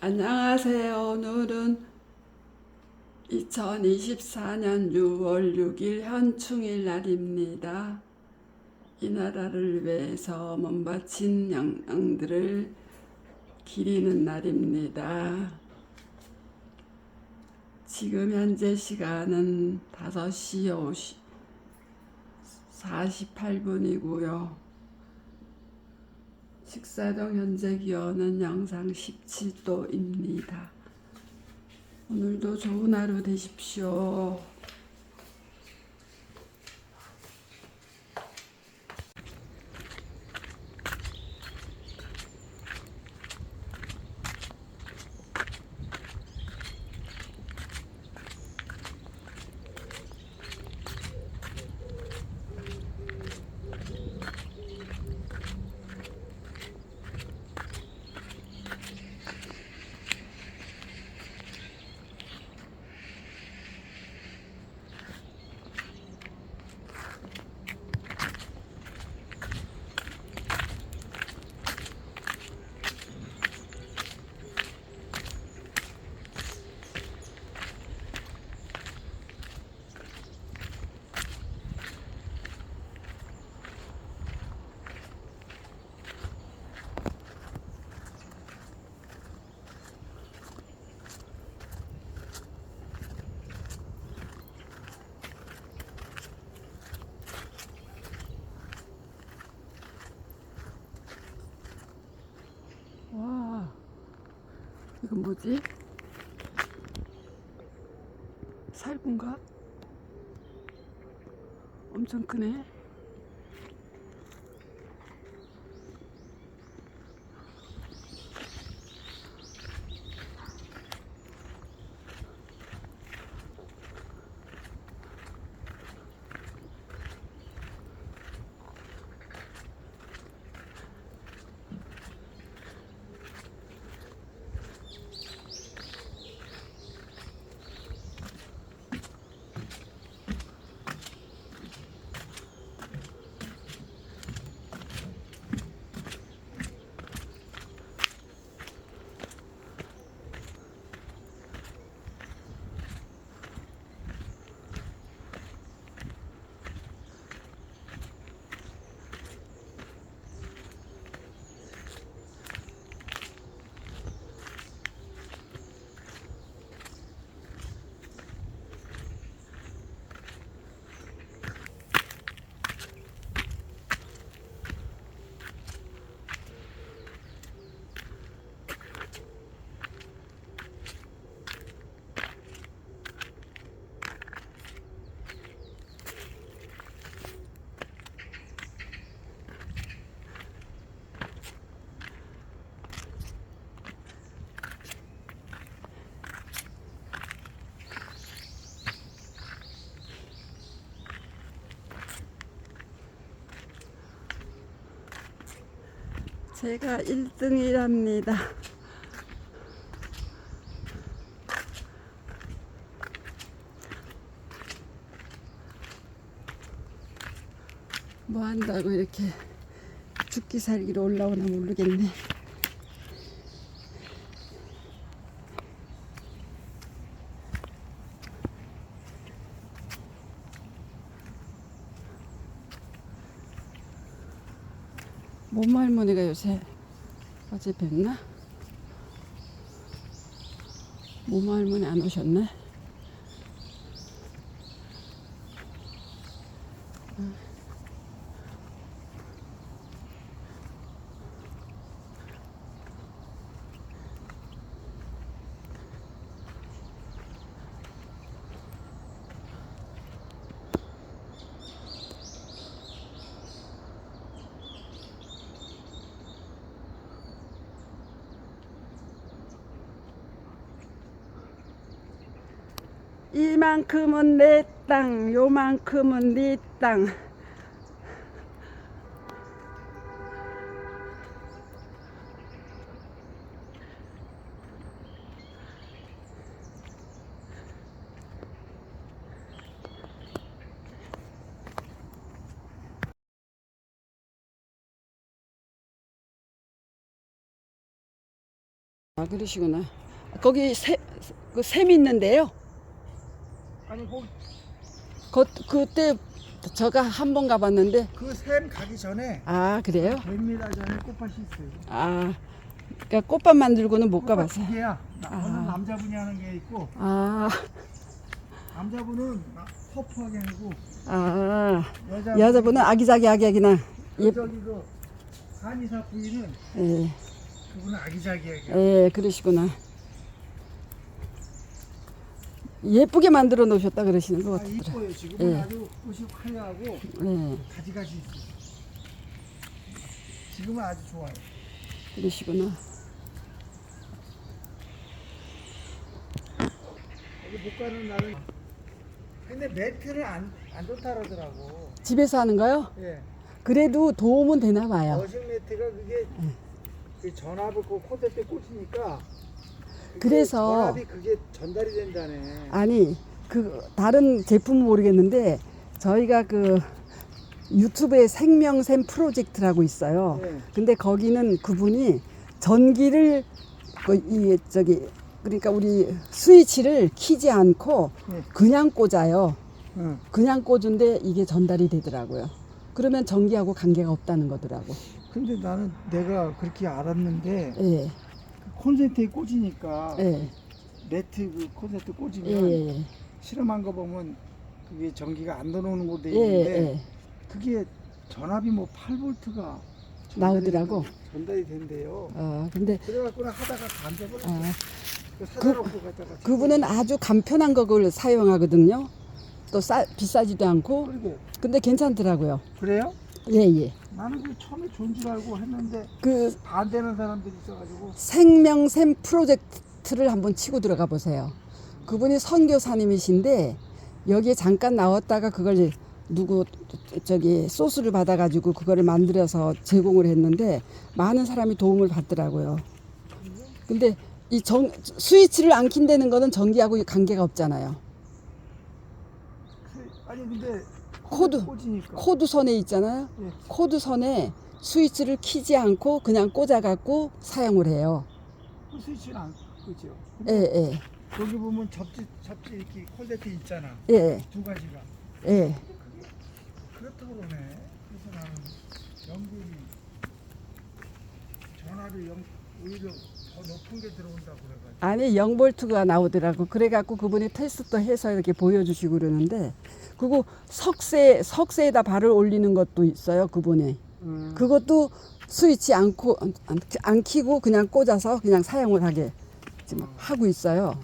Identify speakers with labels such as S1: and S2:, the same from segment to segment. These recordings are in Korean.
S1: 안녕하세요. 오늘은 2024년 6월 6일 현충일 날입니다. 이 나라를 위해서 몸 바친 양- 양들을 기리는 날입니다. 지금 현재 시간은 5시 50, 48분이고요. 식사동 현재 기온은 영상 17도입니다. 오늘도 좋은 하루 되십시오. 와, 이건 뭐지? 살구인가? 엄청 크네. 제가 1등이랍니다. 뭐 한다고 이렇게 죽기 살기로 올라오나 모르겠네. 몸 할머니가 요새 어제 뵙나? 몸 할머니 안 오셨네? 이만큼은 내 땅, 요만큼은 네 땅. 아 그러시구나. 거기 새, 그 샘이 있는데요.
S2: 아니
S1: 뭐그 그때 제가 한 번 가봤는데
S2: 그샘 가기 전에
S1: 아 그래요?
S2: 100m 전에 꽃밭이 있어요.
S1: 아 그러니까 꽃밭 만들고는 못 가봤어요.
S2: 두 개야. 나-
S1: 아.
S2: 하나는 남자분이 하는 게 있고
S1: 아,
S2: 남자분은 막 퍼프하게 하고
S1: 아
S2: 여자
S1: 여자분은 아기자기하게나 예,
S2: 저기 그 한의사 부인은
S1: 예,
S2: 그분은 아기자기하게
S1: 예 그러시구나. 예쁘게 만들어 놓으셨다 그러시는 것
S2: 아,
S1: 같더라.
S2: 이뻐요. 지금은
S1: 예.
S2: 아주 꽃이 화려하고
S1: 예,
S2: 가지가지 있어요. 지금은 아주 좋아요.
S1: 그러시구나.
S2: 여기 못 가는 날은 근데 매트를 안, 안 좋다 그러더라고.
S1: 집에서 하는 거요?
S2: 예.
S1: 그래도 도움은 되나 봐요.
S2: 어식 매트가 그게 그 전압을 그 콘센트에 꽂히니까 그게
S1: 그래서-
S2: 전압이 그게 전달이 된다네.
S1: 아니 그 다른 제품은 모르겠는데 저희가 그 유튜브에 생명샘 프로젝트라고 있어요.
S2: 네.
S1: 근데 거기는 그분이 전기를 그 이 저기 그러니까 우리 스위치를 키지 않고
S2: 네.
S1: 그냥 꽂아요.
S2: 응.
S1: 그냥 꽂은데 이게 전달이 되더라고요. 그러면 전기하고 관계가 없다는 거더라고.
S2: 근데 나는 내가 그렇게 알았는데
S1: 예,
S2: 그 콘센트에 꽂으니까
S1: 예,
S2: 매트 그 콘센트
S1: 예,
S2: 꽂으면
S1: 예,
S2: 실험한 거 보면 그게 전기가 안 들어오는 곳돼
S1: 예,
S2: 있는데
S1: 예.
S2: 그게 전압이 뭐 8볼트가
S1: 나오더라고.
S2: 전달이 된대요.
S1: 어, 근데
S2: 그래갖고는 하다가 감져버렸어.
S1: 아,
S2: 그 사다 놓고 갔다가
S1: 그분은 아주 간편한 거를 사용하거든요. 또 싸, 비싸지도 않고.
S2: 그리고
S1: 근데 괜찮더라고요.
S2: 그래요?
S1: 예, 예.
S2: 나는 그 처음에 좋은 줄 알고 했는데
S1: 그
S2: 반대는 사람들이 있어가지고
S1: 생명샘 프로젝트를 한번 치고 들어가 보세요. 그분이 선교사님이신데 여기에 잠깐 나왔다가 그걸 누구 저기 소스를 받아가지고 그거를 만들어서 제공을 했는데 많은 사람이 도움을 받더라고요. 근데 이 전, 스위치를 안 킨다는 거는 전기하고 관계가 없잖아요.
S2: 그- 아니 근데
S1: 코드.
S2: 꽂으니까
S1: 코드 선에 있잖아요.
S2: 예.
S1: 코드 선에 스위치를 키지 않고 그냥 꽂아갖고 사용을 해요.
S2: 그 스위치는 안 그죠?
S1: 예, 예,
S2: 여기 보면 접지 접지 이렇게 콘센트 있잖아
S1: 예,
S2: 두 가지가
S1: 예.
S2: 그렇다고 그러네. 그래서 나는 연결이 전압이 영, 오히려 더 높은 게 들어온다고 그래가지고
S1: 아니 0볼트가 나오더라고. 그래갖고 그분이 테스트 해서 이렇게 보여주시고 그러는데 그리고 석쇠 석쇠에다 발을 올리는 것도 있어요. 그분이
S2: 음.
S1: 그것도 스위치 안고 안, 안 키고 그냥 꽂아서 그냥 사용을 하게 지금 하고 있어요.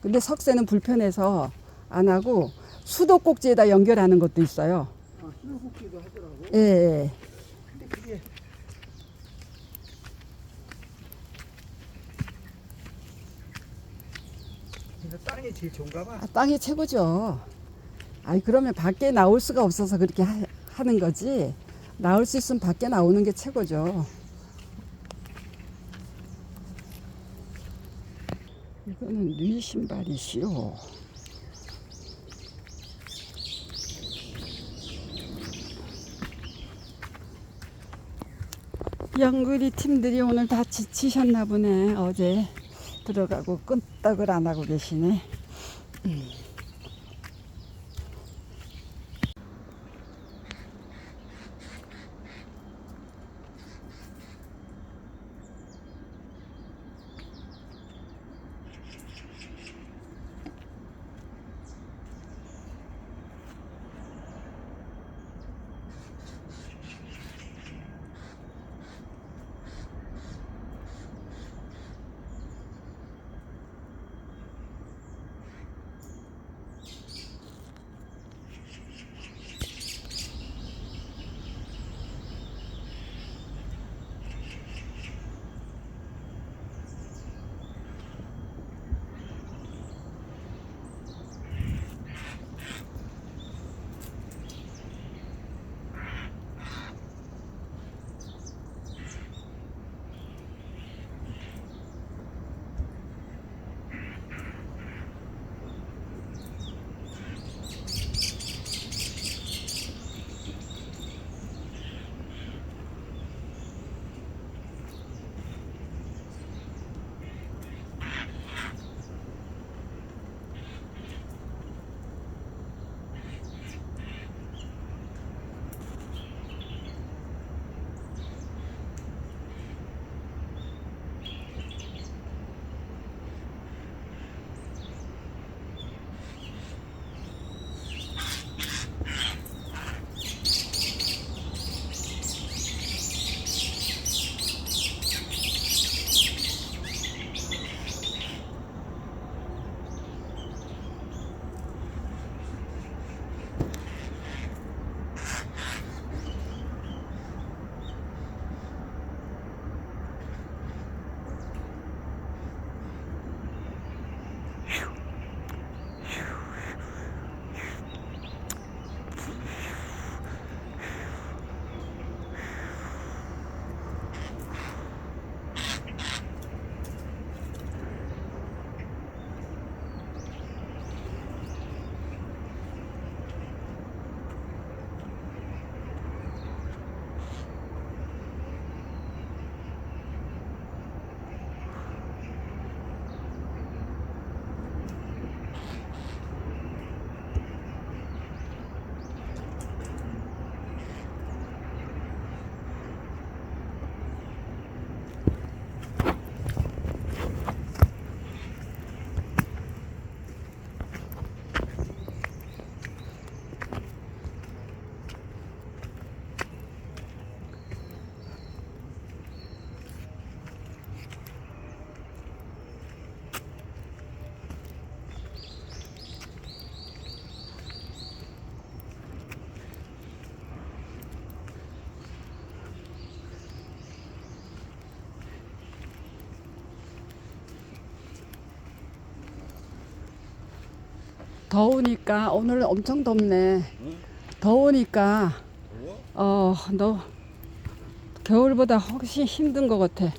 S1: 근데 석쇠는 불편해서 안 하고 수도꼭지에다 연결하는 것도 있어요.
S2: 아, 수도꼭지도 하더라고.
S1: 예, 예.
S2: 근데 그게 근데 땅이 제일 좋은가 봐.
S1: 아, 땅이 최고죠. 아니 그러면 밖에 나올 수가 없어서 그렇게 하, 하는 거지. 나올 수 있으면 밖에 나오는 게 최고죠. 이거는 뉘 신발이시오. 영구리 팀들이 오늘 다 지치셨나 보네. 어제 들어가고 끈떡을 안 하고 계시네. 더우니까 오늘 엄청 덥네. 더우니까 어 너 겨울보다 훨씬 힘든 것 같아.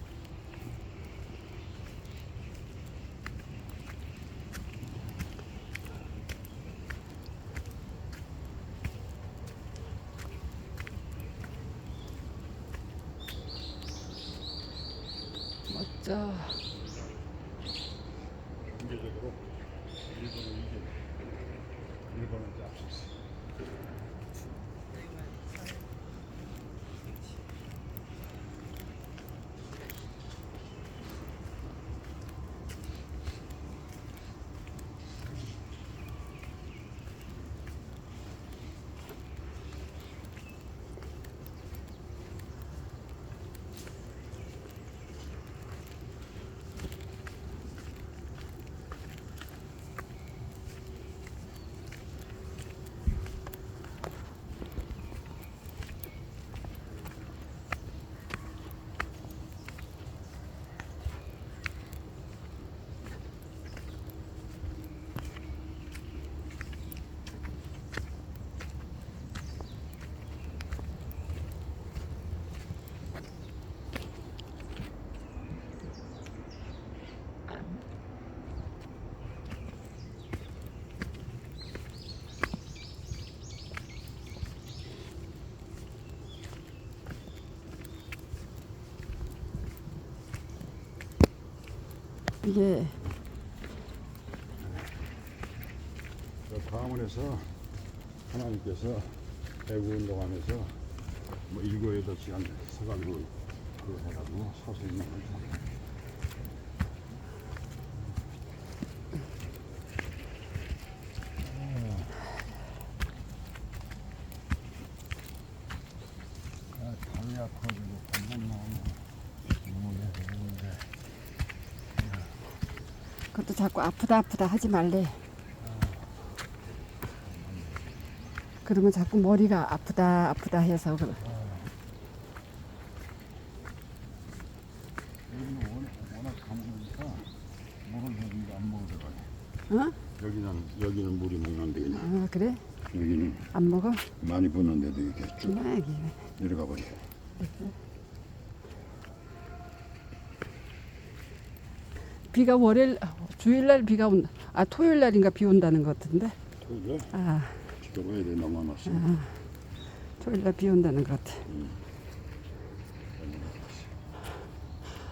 S3: 이게 그 광원에서 하나님께서 대구 운동하면서 뭐 일곱 여덟 시간 서가지고 그 해가지고 서서 있는 거죠. 아, 다리 아파가지고 공못 나오네. 너무해, 너무해.
S1: 그것도 자꾸 아프다 아프다 하지 말래. 그러면 자꾸 머리가 아프다 아프다 해서 그래.
S3: 여기는? 여기는 여기는 물이 먹는데 그냥
S1: 아 그래?
S3: 여기는
S1: 안 먹어?
S3: 많이 부는데도 이렇게 쭉
S1: 아, 이게.
S3: 내려가 버려.
S1: 비가 월요일 주일날 비가 온. 아 토요일 날인가 비 온다는 것 같은데.
S3: 그래?
S1: 아
S3: 비가 와야 돼 너무 많았어.
S1: 토요일 날 비 온다는 것 같아.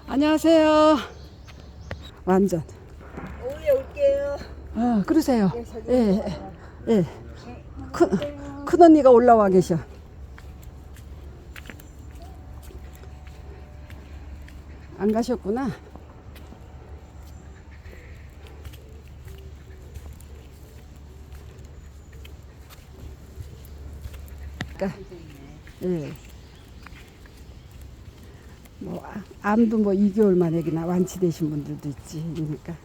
S1: 안녕하세요. 완전.
S4: 오후에 올게요.
S1: 아 그러세요.
S4: 예, 저기
S1: 예 예. 예. 큰, 큰 언니가 올라와 계셔. 안 가셨구나. 그러니까, 예. 뭐 아- 암도 뭐 2개월 만에 그나 완치되신 분들도 있지. 그러니까.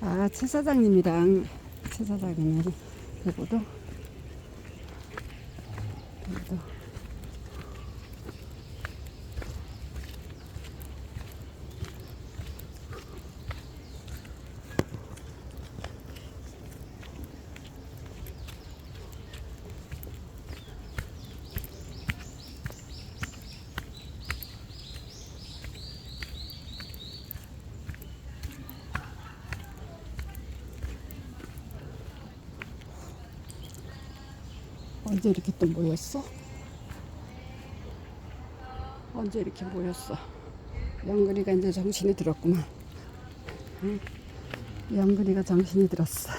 S1: 아, 최 사장님이랑 최 사장님이 그리고도 그리고도 언제 이렇게 또 모였어? 언제 이렇게 모였어? 영근이가 이제 정신이 들었구만. 응? 영근이가 정신이 들었어.